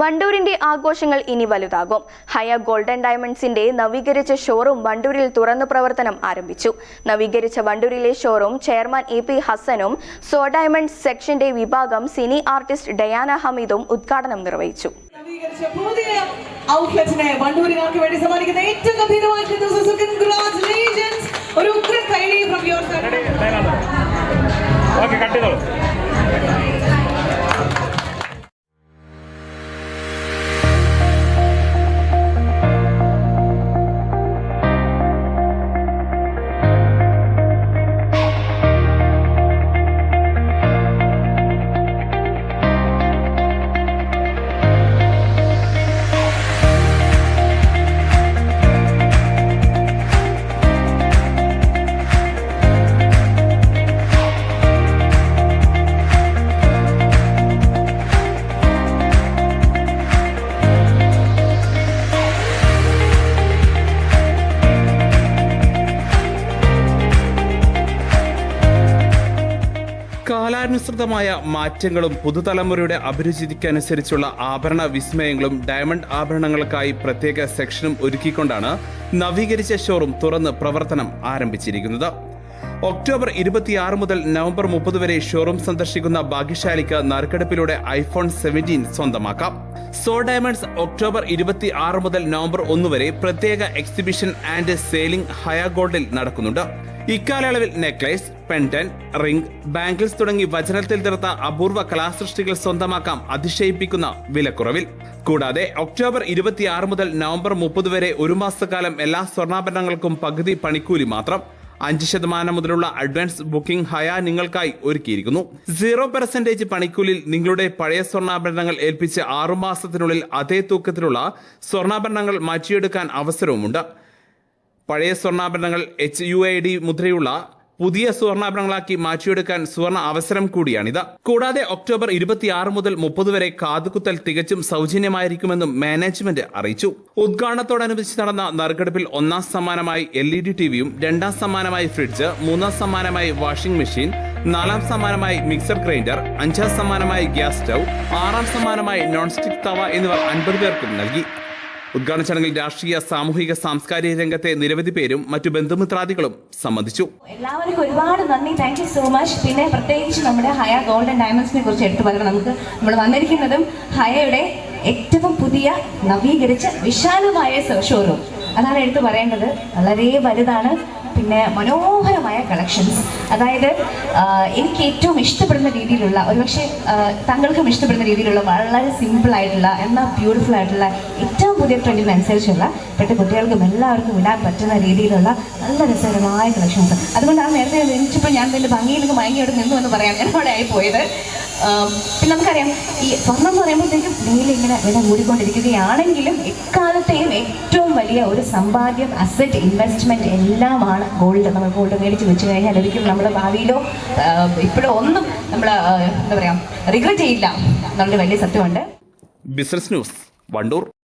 വണ്ടൂരിന്റെ ആഘോഷങ്ങൾ ഇനി വലുതാകും. ഹയ ഗോൾഡൻ ഡയമണ്ട്സിന്റെ നവീകരിച്ച ഷോറൂം വണ്ടൂരിൽ തുറന്നു പ്രവർത്തനം ആരംഭിച്ചു. നവീകരിച്ച വണ്ടൂരിലെ ഷോറൂം ചെയർമാൻ എ പി ഹസനും സോ ഡയമണ്ട്സ് സെക്ഷന്റെ വിഭാഗം സിനി ആർട്ടിസ്റ്റ് ഡയാന ഹമീദും ഉദ്ഘാടനം നിർവഹിച്ചു. ഔട്ട്ലെറ്റിനെ വണ്ടൂരുകാർക്ക് വേണ്ടി സമ്മാനിക്കുന്ന ഏറ്റവും ഗംഭീരമായിട്ടുള്ള കാലാനുസൃതമായ മാറ്റങ്ങളും പുതുതലമുറയുടെ അഭിരുചിക്കനുസരിച്ചുള്ള ആഭരണ വിസ്മയങ്ങളും ഡയമണ്ട് ആഭരണങ്ങൾക്കായി പ്രത്യേക സെക്ഷനും ഒരുക്കിക്കൊണ്ടാണ് നവീകരിച്ച ഷോറൂം തുറന്ന് പ്രവർത്തനം ആരംഭിച്ചിരിക്കുന്നത്. ഒക്ടോബർ ഇരുപത്തിയാറ് മുതൽ നവംബർ മുപ്പത് വരെ ഷോറൂം സന്ദർശിക്കുന്ന ഭാഗ്യശാലിക്ക് നറുക്കെടുപ്പിലൂടെ ഐഫോൺ സെവന്റീൻ സ്വന്തമാക്കാം. സോ ഡയമണ്ട്സ് ഒക്ടോബർ ഇരുപത്തി ആറ് മുതൽ നവംബർ ഒന്ന് വരെ പ്രത്യേക എക്സിബിഷൻ ആൻഡ് സെയിലിംഗ് ഹയ ഗോൾഡിൽ നടക്കുന്നുണ്ട്. ഇക്കാലയളവിൽ നെക്ലേസ് പെൻഡൻ റിംഗ് ബാംഗിൾസ് തുടങ്ങി വചനത്തിൽ തീർത്ത അപൂർവ കലാസൃഷ്ടികൾ സ്വന്തമാക്കാം അതിശയിപ്പിക്കുന്ന വിലക്കുറവിൽ. കൂടാതെ ഒക്ടോബർ ഇരുപത്തിയാറ് മുതൽ നവംബർ മുപ്പത് വരെ ഒരു മാസക്കാലം എല്ലാ സ്വർണാഭരണങ്ങൾക്കും പകുതി പണിക്കൂലി മാത്രം അഞ്ച് ശതമാനം മുതലുള്ള അഡ്വാൻസ് ബുക്കിംഗ് ഹയ നിങ്ങൾക്കായി ഒരുക്കിയിരിക്കുന്നു. സീറോ പെർസെന്റേജ് പണിക്കൂലിൽ നിങ്ങളുടെ പഴയ സ്വർണാഭരണങ്ങൾ ഏൽപ്പിച്ച് ആറുമാസത്തിനുള്ളിൽ അതേ തൂക്കത്തിലുള്ള സ്വർണാഭരണങ്ങൾ മാറ്റിയെടുക്കാൻ അവസരവുമുണ്ട്. പഴയ സ്വർണാഭരണങ്ങൾ എച്ച് യു ഐ ഡി മുദ്രയുള്ള പുതിയ സ്വർണാഭരണങ്ങളാക്കി മാറ്റിയെടുക്കാൻ സുവർണ അവസരം കൂടിയാണിത്. കൂടാതെ ഒക്ടോബർ ഇരുപത്തിയാറ് മുതൽ മുപ്പത് വരെ കാതുകുത്തൽ തികച്ചും സൗജന്യമായിരിക്കുമെന്നും മാനേജ്മെന്റ് അറിയിച്ചു. ഉദ്ഘാടനത്തോടനുബന്ധിച്ച് നടന്ന നറുക്കെടുപ്പിൽ ഒന്നാം സമ്മാനമായി എൽ ഇ ഡി ടിവിയും രണ്ടാം സമ്മാനമായി ഫ്രിഡ്ജ് മൂന്നാം സമ്മാനമായി വാഷിംഗ് മെഷീൻ നാലാം സമ്മാനമായി മിക്സർ ഗ്രൈൻഡർ അഞ്ചാം സമ്മാനമായി ഗ്യാസ് സ്റ്റൗ ആറാം സമ്മാനമായി നോൺ സ്റ്റിക് തവ എന്നിവർ അൻപത് പേർക്കും നൽകി. ഉദ്ഘാടന ചടങ്ങിൽ രാഷ്ട്രീയ സാമൂഹിക സാംസ്കാരിക രംഗത്തെ നിരവധി പേരും മറ്റു ബന്ധുമിത്രാദികളും സംബന്ധിച്ചു. എല്ലാവർക്കും ഒരുപാട് നന്ദി. താങ്ക് യു സോ മച്ച് പിന്നെ പ്രത്യേകിച്ച് നമ്മുടെ ഹയ ഗോൾഡൻ ഡയമണ്ട്സിനെ കുറിച്ച് എടുത്തു പറയണം. നമുക്ക് നമ്മൾ വന്നിരിക്കുന്നതും ഹയയുടെ ഏറ്റവും പുതിയ നവീകരിച്ച വിശാലമായ ഷോറൂം. അതാണ് എടുത്തു പറയേണ്ടത്. വളരെ വലുതാണ്. പിന്നെ മനോഹരമായ കളക്ഷൻസ്. അതായത് എനിക്ക് ഏറ്റവും ഇഷ്ടപ്പെടുന്ന രീതിയിലുള്ള ഒരുപക്ഷെ ആ, താങ്കൾക്കും ഇഷ്ടപ്പെടുന്ന രീതിയിലുള്ള വളരെ സിമ്പിൾ ആയിട്ടുള്ള എന്നാൽ ബ്യൂട്ടിഫുൾ ആയിട്ടുള്ള ഏറ്റവും പുതിയ ട്രെൻഡിനനുസരിച്ചുള്ള ഇപ്പോഴത്തെ കുട്ടികൾക്കും എല്ലാവർക്കും ഇടാൻ പറ്റുന്ന രീതിയിലുള്ള നല്ല രസകരമായ കളക്ഷൻസ്. അതുകൊണ്ടാണ് നേരത്തെ ജനിച്ചപ്പോൾ ഞാൻ വലിയ ഭംഗിയിലേക്ക് മയങ്ങിയോട് നിന്നു എന്ന് പറയാം ഞാൻ അവിടെ പോയത്. പിന്നെ നമുക്കറിയാം ഈ സ്വർണം എന്ന് പറയുമ്പോഴത്തേക്കും നീല ഇങ്ങനെ വില കൂടിക്കൊണ്ടിരിക്കുകയാണെങ്കിലും എക്കാലത്തെയും ഏറ്റവും വലിയ ഒരു സമ്പാദ്യം അസറ്റ് ഇൻവെസ്റ്റ്മെന്റ് എല്ലാമാണ് ഗോൾഡ് നമ്മൾ ഗോൾഡ് മേടിച്ച് വെച്ച് കഴിഞ്ഞാൽ ഒരിക്കലും നമ്മൾ ഭാവിയിലോ ഇപ്പോഴോ ഒന്നും നമ്മൾ എന്താ പറയുക റിഗ്രറ്റ് ചെയ്യില്ല. എന്നുള്ളൊരു വലിയ സത്യമുണ്ട്. Business news Wandoor.